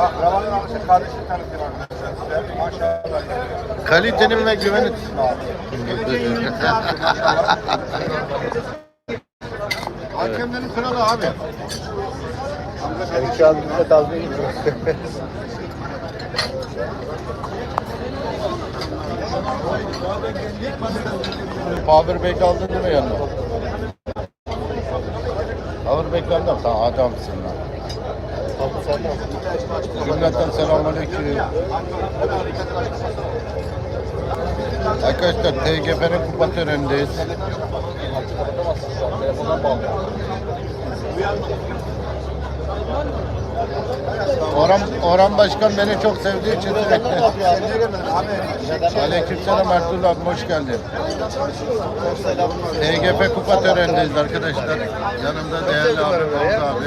Bak Ramazan alışık kardeşim tanıtayım arkadaşlar size. Maşallah. Kalitenin ve güvenin. Hakemlerin kralı abi. Şu an bize tazmin Powerbank aldın değil mi yanına? Powerbank aldım. Tamam adamsın lan. Cümleten selamünaleyküm. Arkadaşlar TGF'nin kupa törenindeyiz. Orhan, Orhan Başkan beni çok sevdiği için sürekli. Aleykümselam Ertuğrul abi hoş geldin. TGF kupa törenindeyiz arkadaşlar. Yanımda değerli abi Oğuz abi.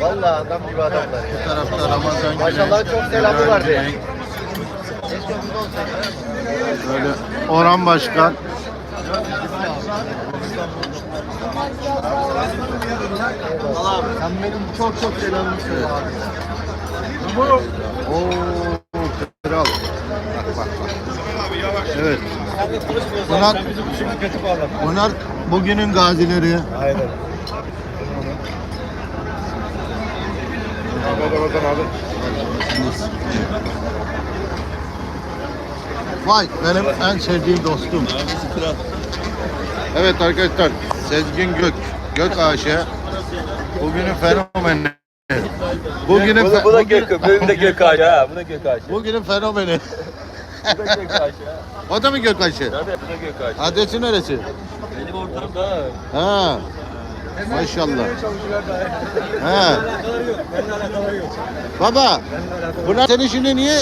Vallahi adam gibi adamlar. Bu tarafta Ramazan Güney. Maşallah çok selamı İbrahim var diye. Güney. Böyle Orhan Başkan. Sen benim çok çok selamımı söyle abi. Oo, kral. Bak bak bak. Evet. Bunlar, bunlar bugünün gazileri. Aynen. Vay benim en sevdiğim dostum. Evet arkadaşlar Sezgin Gök. Gök Aşe. Bugünün fenomeni. Bugünün, Bu bu da bugün- gök, benim de gök ağacı ha. Bu da gök ağacı. bugünün fenomeni. Bu da gök ha. o da mı Gök Aşe? Tabii bu da gök ağacı. Adresi neresi? Benim ortamda ha. Maşallah. Ha. Baba, bunlar senin şimdi niye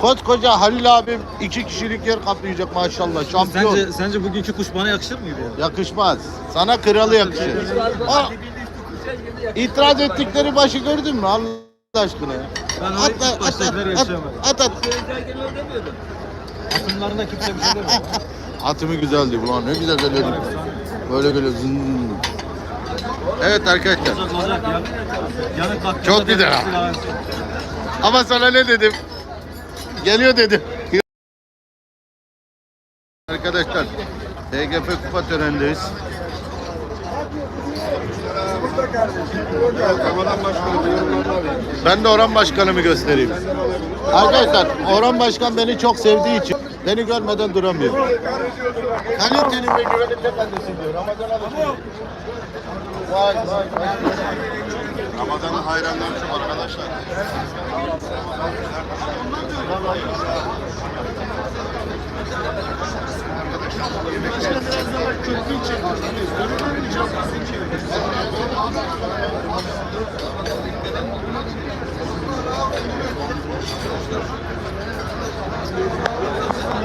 koskoca Halil abim iki kişilik yer kaplayacak maşallah şampiyon. Sence, sence bugünkü kuş bana yakışır mıydı ya? Yakışmaz. Sana kralı yakışır. O, itiraz ettikleri başı gördün mü Allah aşkına? ya? Ben o At, at, at, at, at, at. Atımlarında kimse bir şey demiyor. Atımı güzeldi ulan ne güzel geliyordu. Böyle geliyor zın. Evet arkadaşlar. Olacak olacak ya. Çok güzel ha. Ama sana ne dedim? Geliyor dedim. Arkadaşlar TGF kupa törenindeyiz. Ben de Orhan Başkanımı göstereyim. Arkadaşlar Orhan Başkan beni çok sevdiği için beni görmeden duramıyor. Kalitenin ve güvenin tependesi diyor. Ramazan. Vay vay vay. Ramazan'ın hayranları çok arkadaşlar.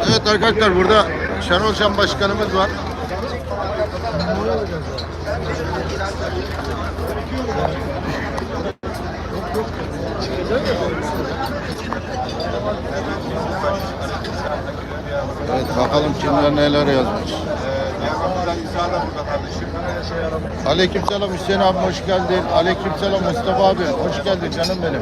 Evet arkadaşlar burada Şenol Şen Başkanımız var. Bakalım kimler neler yazmış. Aleykümselam Hüseyin abi hoş geldin. Aleykümselam Mustafa abi hoş geldin canım benim.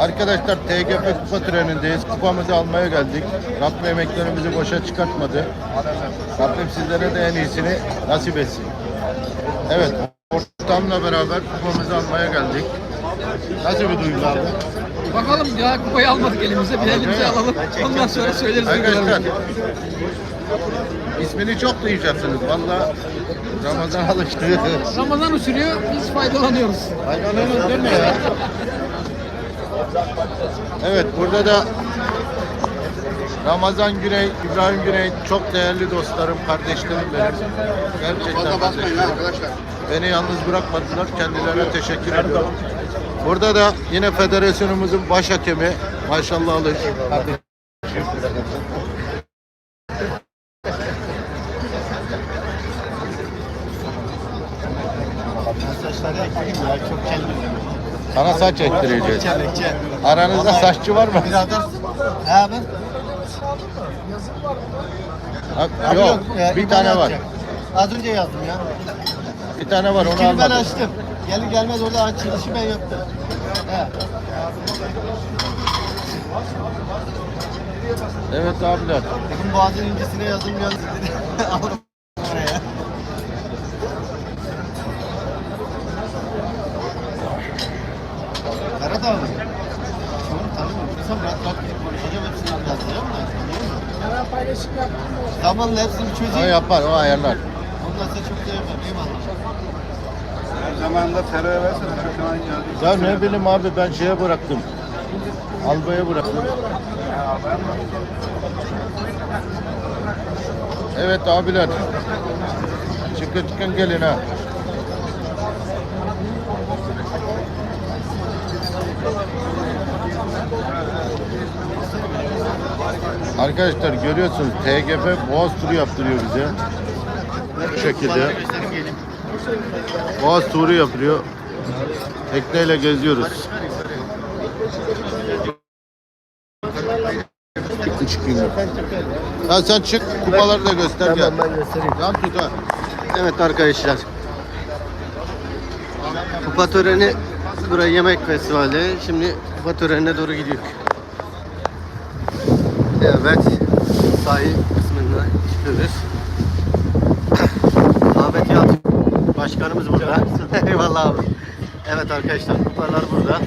Arkadaşlar TGF kupa trenindeyiz. Kupamızı almaya geldik. Rabbim emeklerimizi boşa çıkartmadı. Rabbim sizlere de en iyisini nasip etsin. Evet ortamla beraber kupamızı almaya geldik. Nasıl bir duygu abi? Bakalım ya kupayı almadık elimize. Bir elimize alalım. Ondan sonra söyleriz. Arkadaşlar ismini çok duyacaksınız. Valla Ramazan alıştı. Ramazan usulüyor. Biz faydalanıyoruz. Hayvanlarınız değil mi ya? Evet burada da Ramazan Güney, İbrahim Güney çok değerli dostlarım, kardeşlerim benim. Gerçekten kardeşlerim. Beni yalnız bırakmadılar. Kendilerine teşekkür ediyorum. Burada da yine federasyonumuzun baş hakemi maşallah alır. Sana saç ektireceğiz. Aranızda saççı var mı? Birader. He abi. Ha, Yok, ya, bir İban tane var. Az önce yazdım ya. Bir tane var onu Şimdi ben almadım. açtım. Gelir gelmez orada açılışı ben yaptım. He. Evet abiler. Dedim boğazın incisine dedi. Aldım oraya. Abi. Şunu tanımıyorum. Bilsem rahat rahat gidip konuşacağım hepsini anlatacağım da. Hemen paylaşım yaptım. Tamam hepsini bir O çözeyim. yapar, o ayarlar. Ondan sonra çok sevmem. Eyvallah. Zamanında terör versene çocuğun geldi. Ya ne bileyim abi ben şeye bıraktım. Albaya bıraktım. Evet abiler. Çıkın çıkın gelin ha. Arkadaşlar görüyorsunuz TGF Boğaz turu yaptırıyor bize. Bu şekilde. Boğaz turu yapıyor. Tekneyle geziyoruz. Çıkayım. Ha sen çık kupaları da göster gel. ben göstereyim. Yan tut ha. Evet arkadaşlar. Kupa töreni buraya yemek festivali. Şimdi kupa törenine doğru gidiyor. Evet. Sahil kısmına çıkıyoruz. Başkanımız burada. Eyvallah abi. Evet arkadaşlar kupalar burada.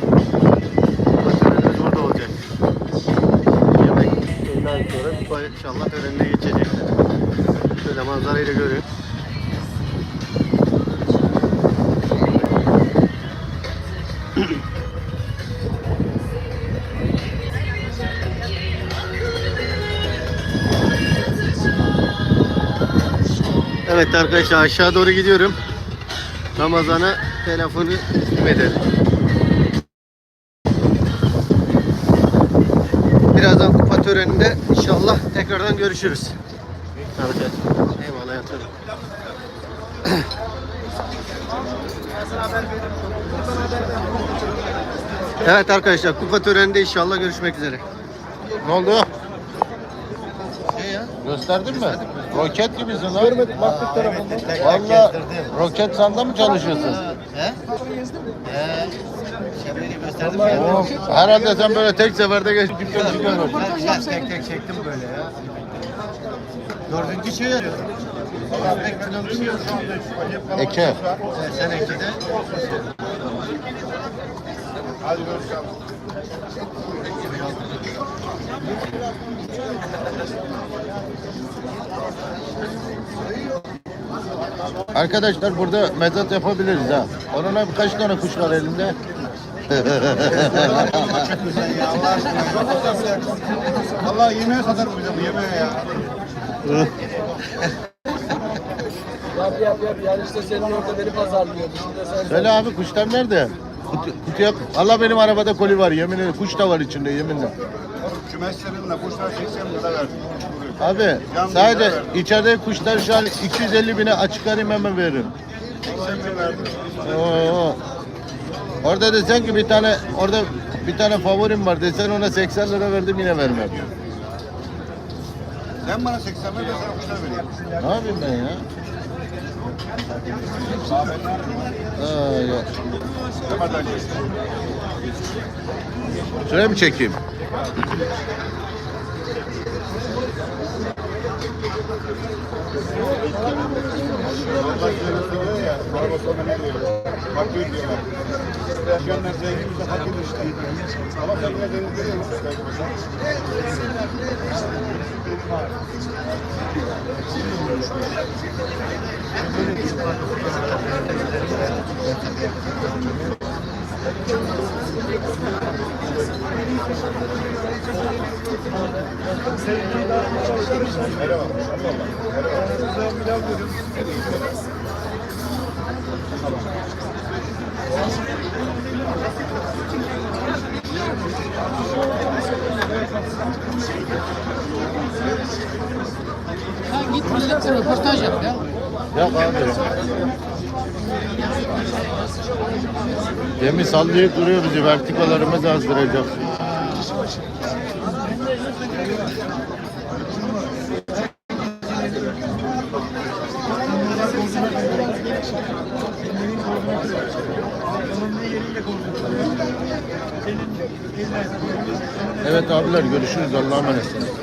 Kupa törenimiz burada olacak. Yemek şeyinden sonra kupa inşallah törenine geçecek. Şöyle manzarayı da görün. Evet arkadaşlar aşağı doğru gidiyorum. Ramazan'a telefonu teslim edelim. Birazdan kupa töreninde inşallah tekrardan görüşürüz. Eyvallah yatırım. Evet arkadaşlar kupa töreninde inşallah görüşmek üzere. Ne oldu? Gösterdin mi? Roket gibisin lan. Görmedim baktık tarafından. Valla roket sanda mı çalışıyorsun? He? He. Şemleri gösterdim ya. Oo, herhalde sen böyle tek seferde geç kimse çıkamıyor. Ben güzel tek tek çektim böyle ya. Dördüncü şey arıyorum. Eke. Sen ekide. Hadi görüşelim. Arkadaşlar burada mezat yapabiliriz ha. Onunla birkaç tane kuş var elimde. Allah yemeğe bize bu yemeğe ya. Yap yap yap. Yani işte senin orada beni pazarlıyor. Söyle abi kuşlar nerede? Kutu, kutuya... Allah benim arabada koli var yemin ederim. Kuş da var içinde yeminle. Kümeslerinde kuşlar 80 lira verdim. Abi sadece içeride kuşlar şu an 250 bine açık arayayım hemen veririm. 80 bin verdim. Oo. Orada desen ki bir tane orada bir tane favorim var desen ona 80 lira verdim yine vermem. Sen bana 80 ver ben sana kuşlar vereyim. Ne yapayım ben ya? Aa, geç. Şuraya mı çekeyim? Allah şöyle söylüyor ya. Araba sonra ne diyor? Fakir diyorlar. Yaşayanlar zengin bize fakir işte. Ama sen yine deniz görüyor musun? Sen git milletle röportaj yap ya. Yok abi. Gemi sallayıp duruyor bizi. Vertikalarımız azdıracak. Evet abiler görüşürüz. Allah'a emanetsiniz.